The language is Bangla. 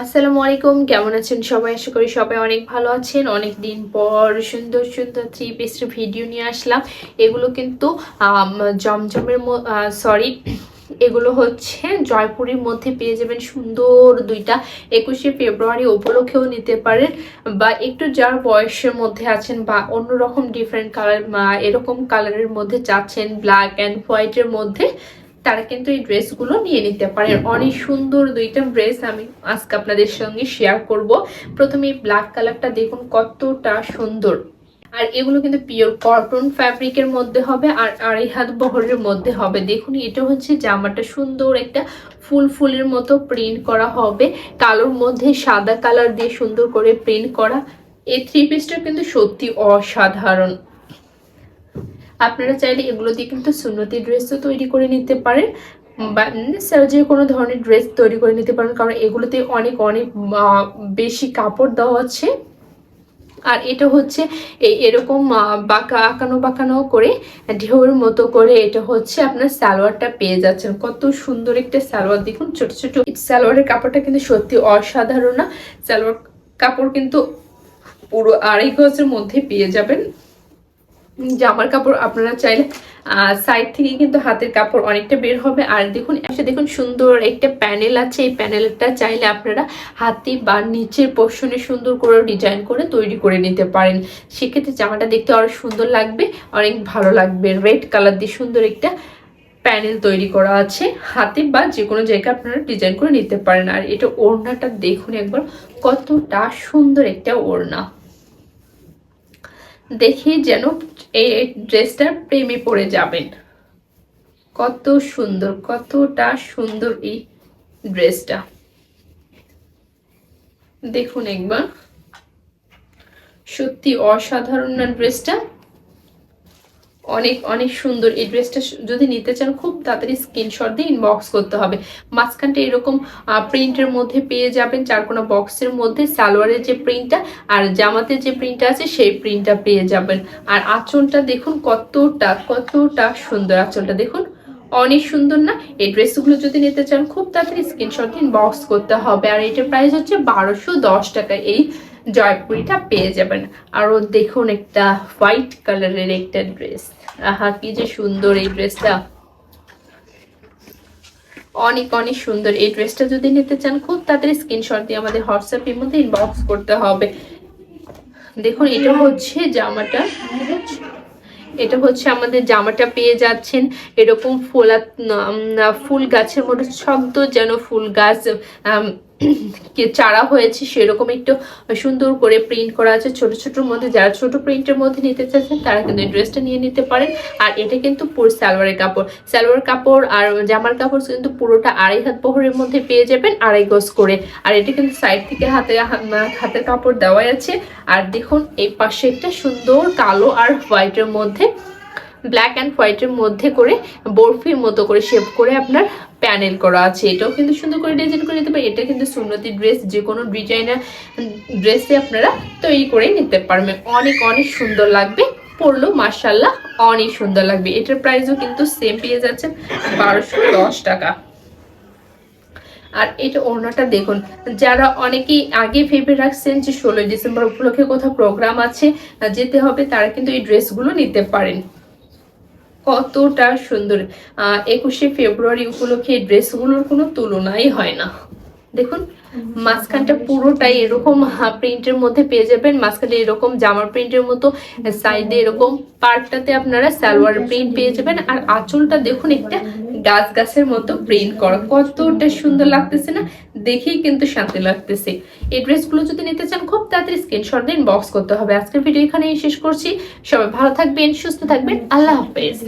আসসালামু আলাইকুম, কেমন আছেন সবাই? আশা করি সবাই অনেক ভালো আছেন। অনেক দিন পর সুন্দর সুন্দর থ্রি পিসের ভিডিও নিয়ে আসলাম। এগুলো কিন্তু জমজমের সরি এগুলো হচ্ছে জয়পুরের মধ্যে পেয়ে যাবেন সুন্দর দুইটা। একুশে ফেব্রুয়ারি উপলক্ষেও নিতে পারেন বা একটু যার বয়সের মধ্যে আছেন বা অন্যরকম ডিফারেন্ট কালার এরকম কালারের মধ্যে চাচ্ছেন ব্ল্যাক অ্যান্ড হোয়াইটের মধ্যে তারা কিন্তু এই ড্রেসগুলো নিয়ে নিতে পারেন অনেক সুন্দর দুইটা ড্রেস আমি আজকে আপনাদের সঙ্গে শেয়ার করব। প্রথমে এই ব্ল্যাক কালারটা দেখুন কতটা সুন্দর। আর এগুলো কিন্তু পিওর কটন ফ্যাব্রিকের মধ্যে হবে আর আড়াই হাত বহরের মধ্যে হবে। দেখুন এটা হচ্ছে জামাটা সুন্দর একটা ফুল ফুলের মতো প্রিন্ট করা হবে। কালোর মধ্যে সাদা কালার দিয়ে সুন্দর করে প্রিন্ট করা। এই থ্রি পিসটা কিন্তু সত্যি অসাধারণ। আপনারা চাইলে এগুলো দিয়ে কিন্তু সুন্নতি ড্রেসও তৈরি করে নিতে পারেন, বা যে কোনো ধরনের ড্রেস তৈরি করে নিতে পারেন, কারণ এগুলোতে অনেক অনেক বেশি কাপড় দেওয়া আছে। আর এটা হচ্ছে এই এরকম বাঁকা আঁকানো বাঁকানো করে ঢেউর মতো করে এটা হচ্ছে আপনার সালোয়ারটা পেয়ে যাচ্ছেন। কত সুন্দর একটা সালোয়ার। দেখুন, ছোট ছোট সালোয়ারের কাপড়টা কিন্তু সত্যি অসাধারণ না। সালোয়ার কাপড় কিন্তু পুরো আড়াই গজের মধ্যে পেয়ে যাবেন। জামার কাপড় আপনারা চাইলে সাইড থেকে কিন্তু হাতের কাপড় অনেকটা বের হবে। আর দেখুন দেখুন সুন্দর একটা প্যানেল আছে। এই প্যানেলটা চাইলে আপনারা হাতে বা নিচের পোর্শনে সুন্দর করে ডিজাইন করে তৈরি করে নিতে পারেন। সেক্ষেত্রে জামাটা দেখতে আরও সুন্দর লাগবে, অনেক ভালো লাগবে। রেড কালার দিয়ে সুন্দর একটা প্যানেল তৈরি করা আছে। হাতে বা যে কোনো জায়গায় আপনারা ডিজাইন করে নিতে পারেন। আর এটা ওড়নাটা দেখুন একবার, কতটা সুন্দর একটা ওড়না। দেখি যেন এই ড্রেসটার প্রেমে পড়ে যাবেন। কত সুন্দর, কতটা সুন্দর এই ড্রেসটা। দেখুন একবার। সত্যি অসাধারণ ড্রেসটা? অনেক অনেক সুন্দর। এই ড্রেসটা যদি নিতে চান, খুব তাড়াতাড়ি স্ক্রিনশট দিয়ে ইনবক্স করতে হবে। মাঝখানটা এরকম প্রিন্টের মধ্যে পেয়ে যাবেন, চার কোনো বক্সের মধ্যে সালোয়ারের যে প্রিন্টটা আর জামাতে যে প্রিন্টটা আছে, সেই প্রিন্টটা পেয়ে যাবেন। আর আঁচলটা দেখুন কতটা কতটা সুন্দর আঁচলটা। দেখুন, অনেক সুন্দর না? এই ড্রেসগুলো যদি নিতে চান, খুব তাড়াতাড়ি স্ক্রিনশট দিন বক্স করতে হবে। আর এটার প্রাইস হচ্ছে বারোশো দশ টাকা। এই জয়পুরিটা পেয়ে যাবেন। আরও দেখুন একটা হোয়াইট কালারের একটা ড্রেস। আহা, কি যে সুন্দর এই ড্রেসটা। অনেক অনেক সুন্দর। এই ড্রেসটা যদি নিতে চান, খুব তাড়াতাড়ি স্ক্রিনশট দিয়ে আমাদের হোয়াটসঅ্যাপের মধ্যে ইনবক্স করতে হবে। দেখুন, এটা হচ্ছে জামাটা। এটা হচ্ছে আমাদের জামাটা পেয়ে যাচ্ছেন। এরকম ফোলা ফুল গাছের মতো শব্দ যেন ফুল গাছ চারা হয়েছে সেরকম একটু সুন্দর করে প্রিন্ট করা আছে। ছোট ছোটর মধ্যে, যারা ছোট প্রিন্টের মধ্যে নিতে চাচ্ছেন তারা কিন্তু এই ড্রেসটা নিয়ে নিতে পারেন। আর এটা কিন্তু পুরো সালোয়ারের কাপড়। সালোয়ার কাপড় আর জামার কাপড় কিন্তু পুরোটা আড়াই হাত বহরের মধ্যে পেয়ে যাবেন, আড়াই গজ করে। আর এটা কিন্তু সাইড থেকে হাতে হাতের কাপড় দেওয়াই আছে। আর দেখুন, এই পাশে একটা সুন্দর কালো আর হোয়াইটের মধ্যে ব্ল্যাক অ্যান্ড হোয়াইটের মধ্যে করে বরফির মতো করে শেপ করে আপনার প্যানেল করা আছে, এটাও কিন্তু সুন্দর করে ডিজাইন করে নিতে পারেন। এটা কিন্তু সুন্নতি ড্রেস যে কোনো ডিজাইনার ড্রেসে আপনারা তৈরি করে নিতে পারবেন। অনেক অনেক সুন্দর লাগবে, পরলেও মার্শাল্লাহ অনেক সুন্দর লাগবে। এটার প্রাইসও কিন্তু সেম পেয়ে যাচ্ছে বারোশো টাকা। আর এটা ওড়নাটা দেখুন, যারা অনেকেই আগে ভেবে রাখছেন যে ষোলোই ডিসেম্বর উপলক্ষে কোথাও প্রোগ্রাম আছে, যেতে হবে, তারা কিন্তু এই ড্রেসগুলো নিতে পারেন। কতটা সুন্দর। আহ একুশে ফেব্রুয়ারি উপলক্ষে এই ড্রেসগুলোর কোনো তুলনাই হয় না। দেখুন মাঝখানটা পুরোটাই এরকম প্রিন্টের মধ্যে পেয়ে যাবেন। মাঝখানে এরকম জামার প্রিন্টের মতো সাইডে এরকম পার্টটাতে আপনারা সালোয়ার প্রিন্ট পেয়ে যাবেন। আর আঁচলটা দেখুন একটা গাছ গাছের মতো প্রিন্ট করা। কতটা সুন্দর লাগতেছে না? দেখেই কিন্তু শান্তি লাগতেছে। এই ড্রেসগুলো যদি নিতে চান খুব তাড়াতাড়ি স্ক্রিনশট দিন বক্স করতে হবে। আজকের ভিডিও এখানেই শেষ করছি। সবাই ভালো থাকবেন সুস্থ থাকবেন। আল্লাহ হাফেজ।